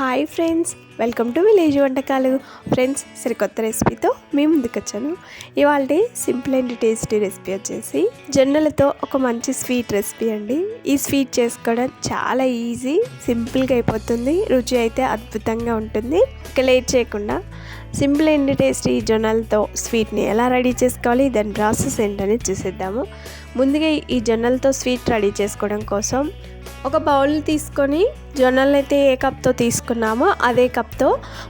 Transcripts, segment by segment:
Hi friends welcome to village వంటకాలు. Friends సరికొత్త రెసిపీతో మీ ముందుకు వచ్చాను ఇవాళ సింపుల్ అండ్ టేస్టీ రెసిపీ వచ్చేసి జొన్నలతో ఒక మంచి స్వీట్ రెసిపీ అండి. ఈ స్వీట్ చేసుకోవడం చాలా ఈజీ సింపుల్గా అయిపోతుంది రుచి అయితే అద్భుతంగా ఉంటుంది. ఇక లేట్ చేయకుండా సింపుల్ అండ్ టేస్టీ జొన్నలతో స్వీట్ని ఎలా రెడీ చేసుకోవాలి దాని ప్రాసెస్ ఏంటని చూసేద్దాము. ముందుగా ఈ జొన్నలతో స్వీట్ రెడీ చేసుకోవడం కోసం ఒక బౌల్ తీసుకొని జొన్నలు అయితే ఏ కప్తో తీసుకున్నామో అదే కప్తో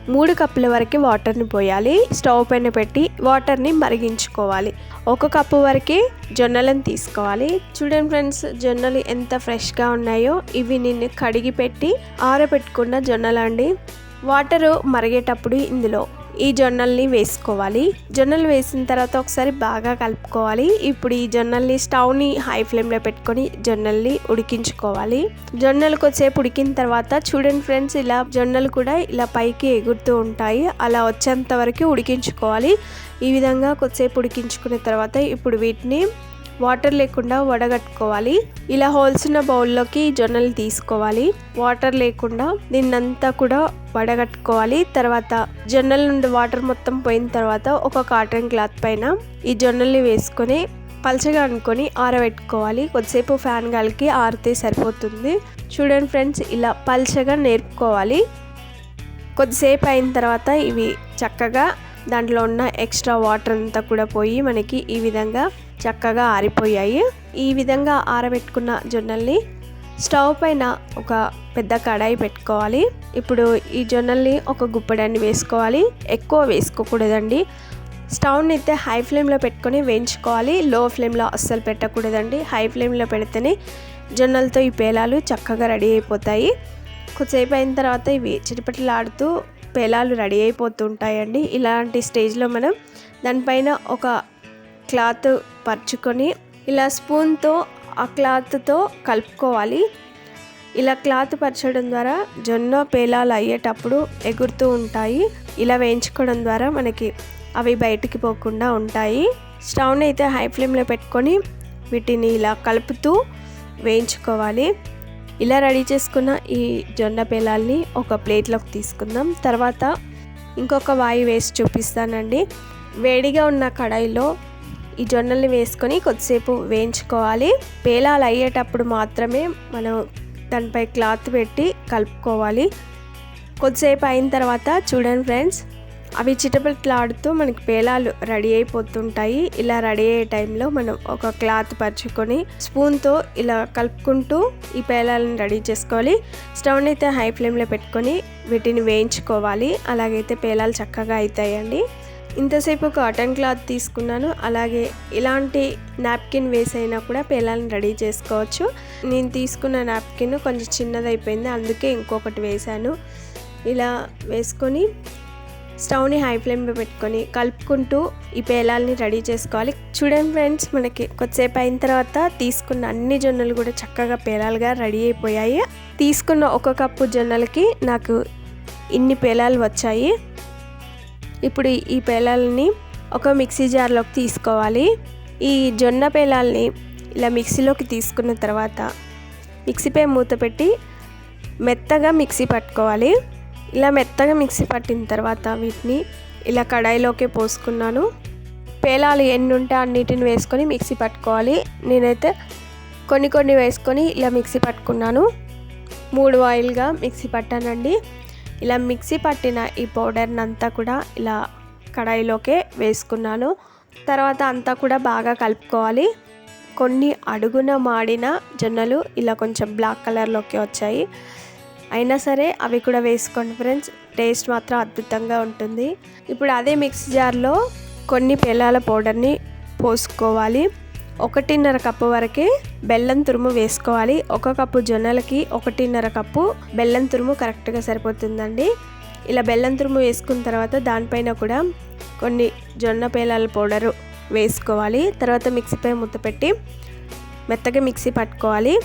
మూడు కప్పుల వరకు వాటర్ని పోయాలి. స్టవ్ పైన పెట్టి వాటర్ని మరిగించుకోవాలి. ఒక కప్పు వరకు జొన్నలను తీసుకోవాలి. చూడండి ఫ్రెండ్స్ జొన్నలు ఎంత ఫ్రెష్గా ఉన్నాయో. ఇవి నిన్ను కడిగి పెట్టి ఆరబెట్టుకున్న జొన్నలు అండి వాటరు మరిగేటప్పుడు ఇందులో ఈ జొన్నల్ని వేసుకోవాలి. జొన్నలు వేసిన తర్వాత ఒకసారి బాగా కలుపుకోవాలి. ఇప్పుడు ఈ జొన్నల్ని స్టవ్ని హై ఫ్లేమ్లో పెట్టుకొని జొన్నల్ని ఉడికించుకోవాలి. జొన్నలు కొద్దిసేపు ఉడికిన తర్వాత చూడండి ఫ్రెండ్స్ ఇలా జొన్నలు కూడా ఇలా పైకి ఎగురుతూ ఉంటాయి. అలా వచ్చేంత వరకు ఉడికించుకోవాలి. ఈ విధంగా కొద్దిసేపు ఉడికించుకున్న తర్వాత ఇప్పుడు వీటిని వాటర్ లేకుండా వడగట్టుకోవాలి. ఇలా హోల్సిన బౌల్లోకి జొన్నలు తీసుకోవాలి. వాటర్ లేకుండా దీన్నంతా కూడా వడగట్టుకోవాలి. తర్వాత జొన్నల నుండి వాటర్ మొత్తం పోయిన తర్వాత ఒక కాటన్ క్లాత్ పైన ఈ జొన్నల్ని వేసుకొని పలచగా అనుకొని ఆరబెట్టుకోవాలి. కొద్దిసేపు ఫ్యాన్ గాలికి ఆరితే సరిపోతుంది. చూడండి ఫ్రెండ్స్ ఇలా పలచగా నేర్పుకోవాలి. కొద్దిసేపు అయిన తర్వాత ఇవి చక్కగా దాంట్లో ఉన్న ఎక్స్ట్రా వాటర్ అంతా కూడా పోయి మనకి ఈ విధంగా చక్కగా ఆరిపోయాయి. ఈ విధంగా ఆరబెట్టుకున్న జొన్నల్ని స్టవ్ పైన ఒక పెద్ద కడాయి పెట్టుకోవాలి. ఇప్పుడు ఈ జొన్నల్ని ఒక గుప్పడాన్ని వేసుకోవాలి. ఎక్కువ వేసుకోకూడదండి. స్టవ్ని అయితే హై ఫ్లేమ్లో పెట్టుకొని వేయించుకోవాలి. లో ఫ్లేమ్లో అస్సలు పెట్టకూడదండి. హై ఫ్లేమ్లో పెడితేనే జొన్నలతో ఈ పేలాలు చక్కగా రెడీ అయిపోతాయి. కొద్దిసేపు అయిన తర్వాత ఇవి చిటిపటలాడుతూ పేలాలు రెడీ అయిపోతుంటాయండి. ఇలాంటి స్టేజ్లో మనం దానిపైన ఒక క్లాత్ పరుచుకొని ఇలా స్పూన్తో ఆ క్లాత్తో కలుపుకోవాలి. ఇలా క్లాత్ పరచడం ద్వారా జొన్న పేలాలు అయ్యేటప్పుడు ఎగురుతూ ఉంటాయి. ఇలా వేయించుకోవడం ద్వారా మనకి అవి బయటికి పోకుండా ఉంటాయి. స్టవ్ని అయితే హై ఫ్లేమ్లో పెట్టుకొని వీటిని ఇలా కలుపుతూ వేయించుకోవాలి. ఇలా రెడీ చేసుకున్న ఈ జొన్న పేలాల్ని ఒక ప్లేట్లోకి తీసుకుందాం. తర్వాత ఇంకొక వాయి వేసి చూపిస్తానండి. వేడిగా ఉన్న కడాయిలో ఈ జొన్నల్ని వేసుకొని కొద్దిసేపు వేయించుకోవాలి. పేలాలు అయ్యేటప్పుడు మాత్రమే మనం దానిపై క్లాత్ పెట్టి కలుపుకోవాలి. కొద్దిసేపు అయిన తర్వాత చూడండి ఫ్రెండ్స్ అవి చిటపట్లాడుతూ మనకి పేలాలు రెడీ అయిపోతుంటాయి. ఇలా రెడీ అయ్యే టైంలో మనం ఒక క్లాత్ పరుచుకొని స్పూన్తో ఇలా కలుపుకుంటూ ఈ పేలాలను రెడీ చేసుకోవాలి. స్టవ్ని అయితే హై ఫ్లేమ్లో పెట్టుకొని వీటిని వేయించుకోవాలి. అలాగైతే పేలాలు చక్కగా అవుతాయండి ఇంతసేపు కాటన్ క్లాత్ తీసుకున్నాను. అలాగే ఇలాంటి నాప్కిన్ వేసైనా కూడా పేలాలను రెడీ చేసుకోవచ్చు. నేను తీసుకున్న నాప్కిన్ కొంచెం చిన్నదైపోయింది. అందుకే ఇంకొకటి వేశాను. ఇలా వేసుకొని స్టవ్ని హై ఫ్లేమ్లో పెట్టుకొని కలుపుకుంటూ ఈ పేలాల్ని రెడీ చేసుకోవాలి. చూడండి ఫ్రెండ్స్ మనకి కొద్దిసేపు అయిన తర్వాత తీసుకున్న అన్ని జొన్నలు కూడా చక్కగా పేలాలుగా రెడీ అయిపోయాయి. తీసుకున్న ఒక కప్పు జొన్నలకి నాకు ఇన్ని పేలాలు వచ్చాయి. ఇప్పుడు ఈ పేలాలని ఒక మిక్సీ జార్లోకి తీసుకోవాలి. ఈ జొన్న పేలాల్ని ఇలా మిక్సీలోకి తీసుకున్న తర్వాత మిక్సీపై మూత పెట్టి మెత్తగా మిక్సీ పట్టుకోవాలి. ఇలా మెత్తగా మిక్సీ పట్టిన తర్వాత వీటిని ఇలా కడాయిలోకి పోసుకున్నాను. పేలాలు ఎన్ని ఉంటే అన్నిటిని వేసుకొని మిక్సీ పట్టుకోవాలి. నేనైతే కొన్ని కొన్ని వేసుకొని ఇలా మిక్సీ పట్టుకున్నాను. మూడు ఆయిల్గా మిక్సీ పట్టానండి. ఇలా మిక్సీ పట్టిన ఈ పౌడర్ని అంతా కూడా ఇలా కడాయిలోకే వేసుకున్నాను. తర్వాత అంతా కూడా బాగా కలుపుకోవాలి. కొన్ని అడుగున మాడిన జొన్నలు ఇలా కొంచెం బ్లాక్ కలర్లోకి వచ్చాయి. అయినా సరే అవి కూడా వేసుకోండి ఫ్రెండ్స్. టేస్ట్ మాత్రం అద్భుతంగా ఉంటుంది. ఇప్పుడు అదే మిక్సీ జార్లో కొన్ని పెళ్ళాల పౌడర్ని పోసుకోవాలి. ఒకటిన్నర కప్పు వరకే బెల్లం తురుము వేసుకోవాలి. ఒక కప్పు జొన్నలకి ఒకటిన్నర కప్పు బెల్లం తురుము కరెక్ట్గా సరిపోతుందండి. ఇలా బెల్లం తురుము వేసుకున్న తర్వాత దానిపైన కూడా కొన్ని జొన్న పేలాల పౌడరు వేసుకోవాలి. తర్వాత మిక్సీపై ముద్ద పెట్టి మెత్తగా మిక్సీ పట్టుకోవాలి.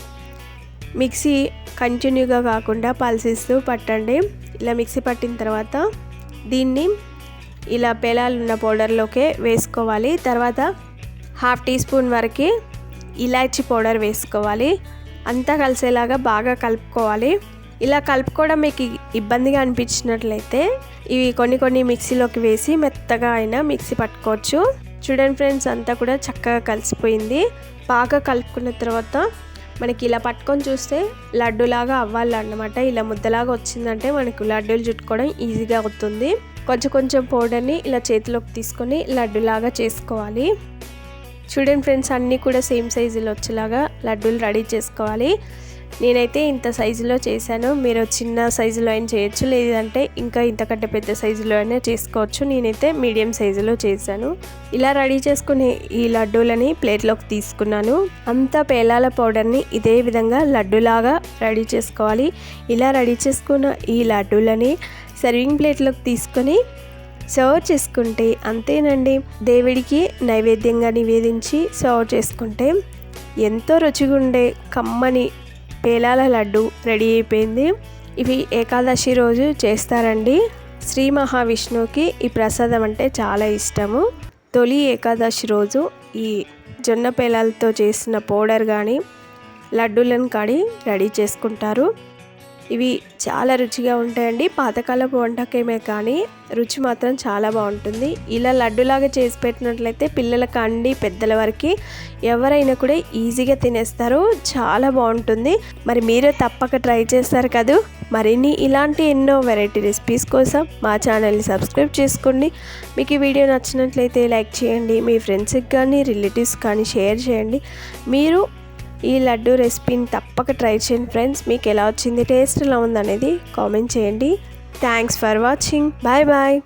మిక్సీ కంటిన్యూగా కాకుండా పల్సిస్తూ పట్టండి. ఇలా మిక్సీ పట్టిన తర్వాత దీన్ని ఇలా పేలాలున్న పౌడర్లోకే వేసుకోవాలి. తర్వాత హాఫ్ టీ స్పూన్ వరకు ఇలాచి పౌడర్ వేసుకోవాలి. అంతా కలిసేలాగా బాగా కలుపుకోవాలి. ఇలా కలుపుకోవడం మీకు ఇబ్బందిగా అనిపించినట్లయితే ఇవి కొన్ని కొన్ని మిక్సీలోకి వేసి మెత్తగా అయినా మిక్సీ పట్టుకోవచ్చు. చూడండి ఫ్రెండ్స్ అంతా కూడా చక్కగా కలిసిపోయింది. బాగా కలుపుకున్న తర్వాత మనకి ఇలా పట్టుకొని చూస్తే లడ్డులాగా అవ్వాలన్నమాట. ఇలా ముద్దలాగా వచ్చిందంటే మనకు లడ్డూలు చుట్టుకోవడం ఈజీగా అవుతుంది. కొంచెం కొంచెం పౌడర్ని ఇలా చేతిలోకి తీసుకొని లడ్డులాగా చేసుకోవాలి. చూడండి ఫ్రెండ్స్ అన్నీ కూడా సేమ్ సైజులో వచ్చేలాగా లడ్డూలు రెడీ చేసుకోవాలి. నేనైతే ఇంత సైజులో చేశాను. మీరు చిన్న సైజులో అయినా చేయొచ్చు లేదంటే ఇంకా ఇంతకంటే పెద్ద సైజులో అయినా చేసుకోవచ్చు. నేనైతే మీడియం సైజులో చేశాను. ఇలా రెడీ చేసుకునే ఈ లడ్డూలని ప్లేట్లోకి తీసుకున్నాను. అంతా పేలాల పౌడర్ని ఇదే విధంగా లడ్డూలాగా రెడీ చేసుకోవాలి. ఇలా రెడీ చేసుకున్న ఈ లడ్డూలని సర్వింగ్ ప్లేట్లోకి తీసుకొని సర్వ్ చేసుకుంటే అంతేనండి. దేవుడికి నైవేద్యంగా నివేదించి సర్వ్ చేసుకుంటే ఎంతో రుచిగా ఉండే కమ్మని పేలాల లడ్డు రెడీ అయిపోయింది. ఇవి ఏకాదశి రోజు చేస్తారండి. శ్రీ మహావిష్ణువుకి ఈ ప్రసాదం అంటే చాలా ఇష్టము. తొలి ఏకాదశి రోజు ఈ జొన్న పేలాలతో చేసిన పౌడర్ కానీ లడ్డూలను కాడి రెడీ చేసుకుంటారు. ఇవి చాలా రుచిగా ఉంటాయండి. పాతకాలపు వంటకమే కానీ రుచి మాత్రం చాలా బాగుంటుంది. ఇలా లడ్డులాగా చేసి పెట్టినట్లయితే పిల్లల కండి పెద్దల వరకు ఎవరైనా కూడా ఈజీగా తినేస్తారు. చాలా బాగుంటుంది. మరి మీరే తప్పక ట్రై చేస్తారు కదా? మరిన్ని ఇలాంటి ఎన్నో వెరైటీ రెసిపీస్ కోసం మా ఛానల్ని సబ్స్క్రైబ్ చేసుకోండి. మీకు ఈ వీడియో నచ్చినట్లయితే లైక్ చేయండి. మీ ఫ్రెండ్స్కి కానీ రిలేటివ్స్ కానీ షేర్ చేయండి. మీరు ఈ లడ్డు రెసిపీని తప్పక ట్రై చేయండి ఫ్రెండ్స్. మీకు ఎలా వచ్చింది టేస్ట్ ఎలా ఉందనేది కామెంట్ చేయండి. Thanks for watching bye bye